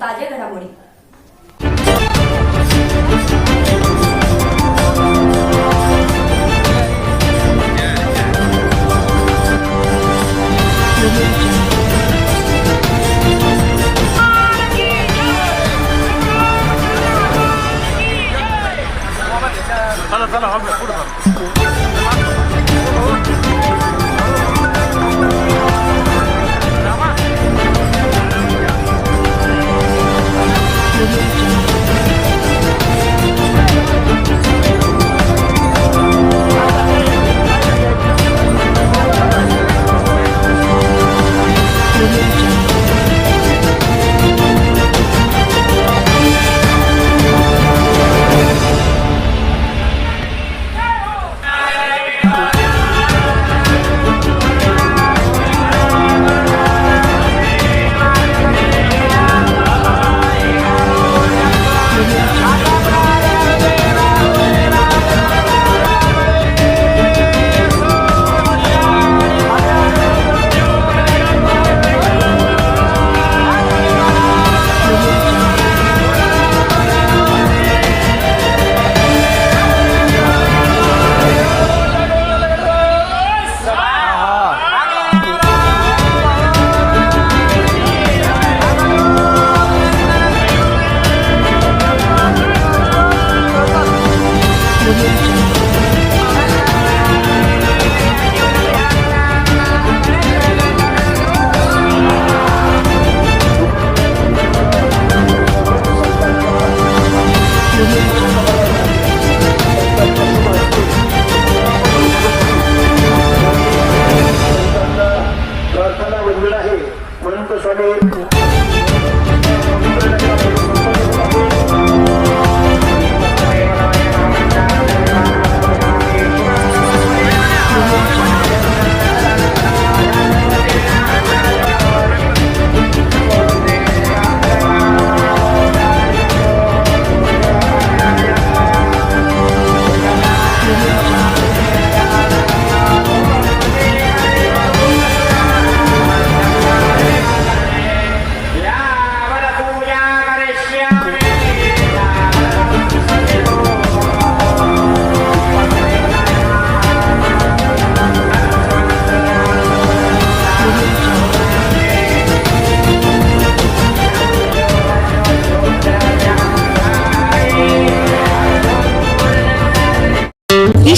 ताज्या घडामोडी.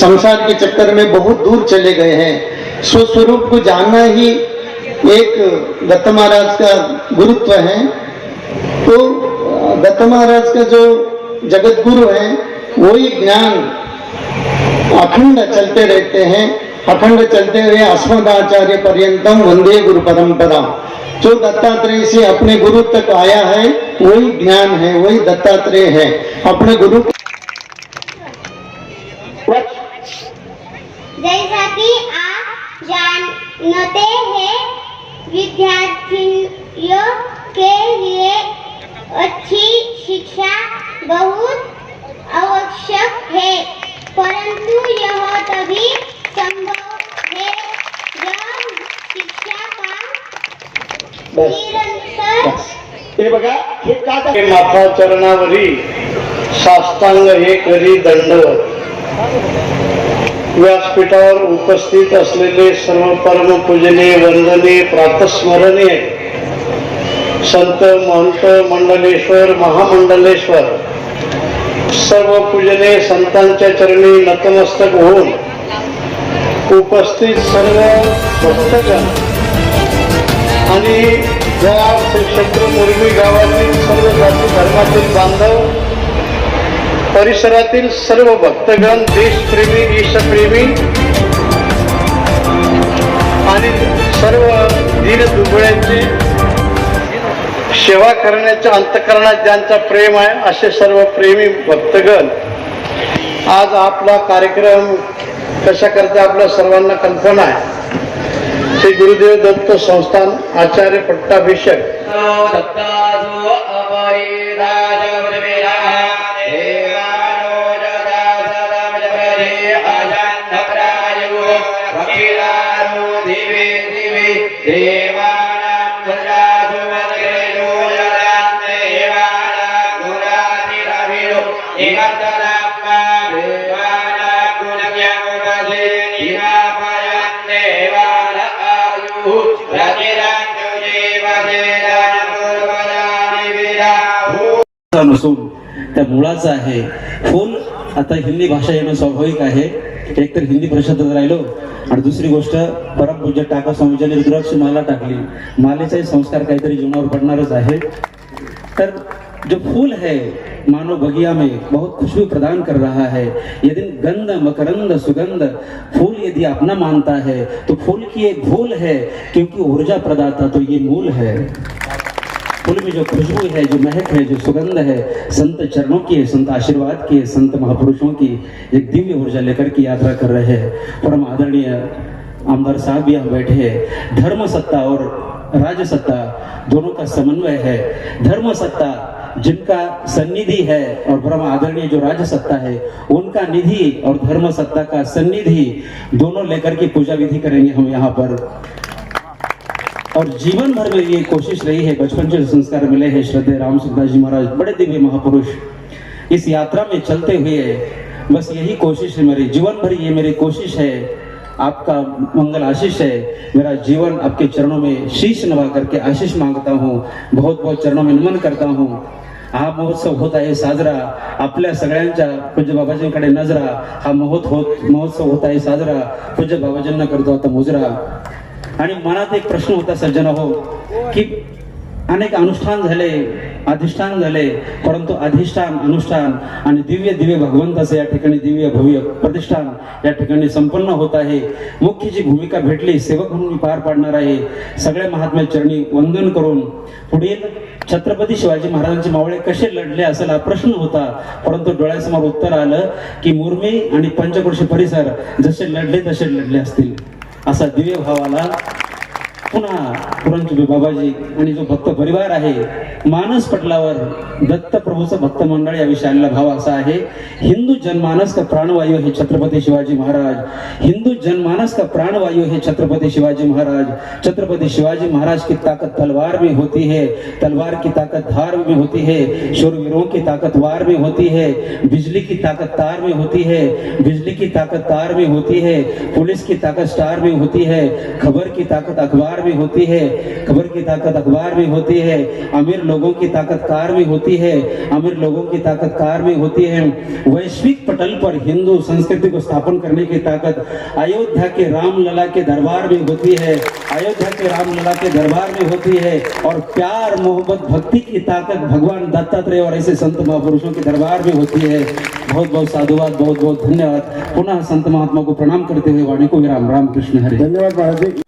संसार के चक्कर में बहुत दूर चले गए हैं। स्वस्वरूप को जानना ही एक दत्त महाराज का गुरुत्व है। तो दत्त महाराज का जो जगत गुरु हैं, वही ज्ञान अखंड चलते रहते हैं। अखंड चलते हुए अस्मदाचार्य पर्यंतम वंदे गुरु परंपरा। जो दत्तात्रेय से अपने गुरु तक आया है, वही ज्ञान है, वही दत्तात्रेय है। अपने गुरु जैसा कि आप जानते हैं विद्यार्थियों के लिए अच्छी शिक्षा बहुत आवश्यक है परंतु यह तभी संभव है जब शिक्षा का निरंतर हे बघा हे का चरणावरी साष्टांग हे करी दंडवत। व्यासपीठावर उपस्थित असलेले सर्व परम पूजनीय प्रातस्मरणीय संत महंत मंडलेश्वर महामंडलेश्वर सर्व पूजने संतांच्या चरणी नतमस्तक होऊन उपस्थित सर्व भक्तगण आणि या क्षेत्र मुरमी गावातील सर्व जाती धर्मातील बांधव परिसरातील सर्व भक्तगण देशप्रेमी ईशप्रेमी आणि सर्व दीन दुबळ्यांची सेवा करण्याच्या अंतकरणात ज्यांचा प्रेम आहे असे सर्व प्रेमी भक्तगण आज आपला कार्यक्रम कशा करता आपल्या सर्वांना कल्पना आहे. श्री गुरुदेव दत्त संस्थान आचार्य पट्टाभिषेक. त्या मुळाचा आहे. फोन आता हिंदी भाषा येणं स्वाभाविक आहे. एकतर हिंदी परिषदेत राहिलो आणि दुसरी गोष्ट परमपूज्य टाका स्वामीजीने रुद्राक्ष माला टाकली. मालेचाही संस्कार काहीतरी जीवनावर पडणारच आहे. तर जो फूल है मानव बगिया में बहुत खुशबू प्रदान कर रहा है. यदि गंध मकरंद सुगंध फूल यदि अपना मानता है तो फूल की एक भूल है क्योंकि ऊर्जा प्रदाता तो ये मूल है। फूल में जो खुशबू है, जो महक है, जो सुगंध है, संत चरणों की, संत आशीर्वाद की, संत महापुरुषों की, एक दिव्य ऊर्जा लेकर की यात्रा कर रहे हैं। परम आदरणीय आमदार साहब भी यहाँ बैठे हैं। धर्म सत्ता और राज सत्ता दोनों का समन्वय है। धर्म सत्ता जिनका सन्निधि है और परम आदरणीय जो राज सत्ता है, उनका निधि और धर्म सत्ता का सन्निधि दोनों लेकर के पूजा विधि करेंगे हम यहाँ पर। और जीवन भर में ये कोशिश रही है, बचपन से संस्कार मिले हैं, श्रद्धे राम सुखदास जी महाराज, बड़े दिव्य महापुरुष, इस यात्रा में चलते हुए बस यही कोशिश है मेरी। जीवन भर ये मेरी कोशिश है, आपका मंगल आशीष है, मेरा जीवन आपके चरणों में शीश नवा करके आशीष माँगता हूँ बहुत बहुत चरणों में नमन करता हूँ। हा महोत्सव होत आहे साजरा, आपल्या सगळ्यांच्या पूज्य बाबाजींकडे नजरा, हा महोत होत, महोत्सव होत आहे साजरा, पूज्य बाबाजींना करतो आता मुजरा। आणि मनात एक प्रश्न होता सज्जन हो की अनेक अनुष्ठान झाले अधिष्ठान झाले परंतु अधिष्ठान अनुष्ठान आणि दिव्य दिव्य भगवंताचं या ठिकाणी दिव्य भव्य प्रतिष्ठान या ठिकाणी संपन्न होत आहे. मुख्य जी भूमिका भेटली सेवक म्हणून मी पार पाडणार आहे. सगळ्या महात्म्या चरणी वंदन करून पुढील छत्रपती शिवाजी महाराजांचे मावळे कसे लढले असेल हा प्रश्न होता. परंतु डोळ्यासमोर उत्तर आलं की मुर्मी आणि पंचकृषी परिसर जसे लढले तसे लढले असतील. असा दिव्य भावाला पुन्हा पुरणचुबी बाबाजी आणि जो भक्त परिवार आहे मानस पटलावर दत्तप्रभूचं भक्त मंडळ या विषयाला भाव असा आहे. हिंदू जनमानस का प्राणवायू हे छत्रपती शिवाजी महाराज? हिंदू जनमानस का प्राणवायू हे छत्रपती शिवाजी महाराज? छत्रपति शिवाजी महाराज की ताकत तलवार में होती है तलवार की ताकत धार में होती है शूरवीरों की ताकत वार में होती है बिजली की ताकत तार में होती है बिजली की ताकत तार में होती है पुलिस की ताकत स्टार में होती है खबर की ताकत अखबार अखबार में होती है, खबर की ताकत अखबार में होती है, अमीर लोगों की ताकत कार में होती है, अमीर लोगों की ताकत कार में होती है। वैश्विक पटल पर हिंदू संस्कृति को स्थापन करने की ताकत अयोध्या के रामलला के दरबार में होती है, अयोध्या के रामलला के दरबार में होती है, और प्यार, मोहब्बत, भक्ति की ताकत भगवान दत्तात्रेय और ऐसे संत महापुरुषों के दरबार में होती है। बहुत बहुत साधुवाद, बहुत बहुत धन्यवाद। पुनः संत महात्मा को प्रणाम करते हुए वाणी को विराम। राम कृष्ण हरे। धन्यवाद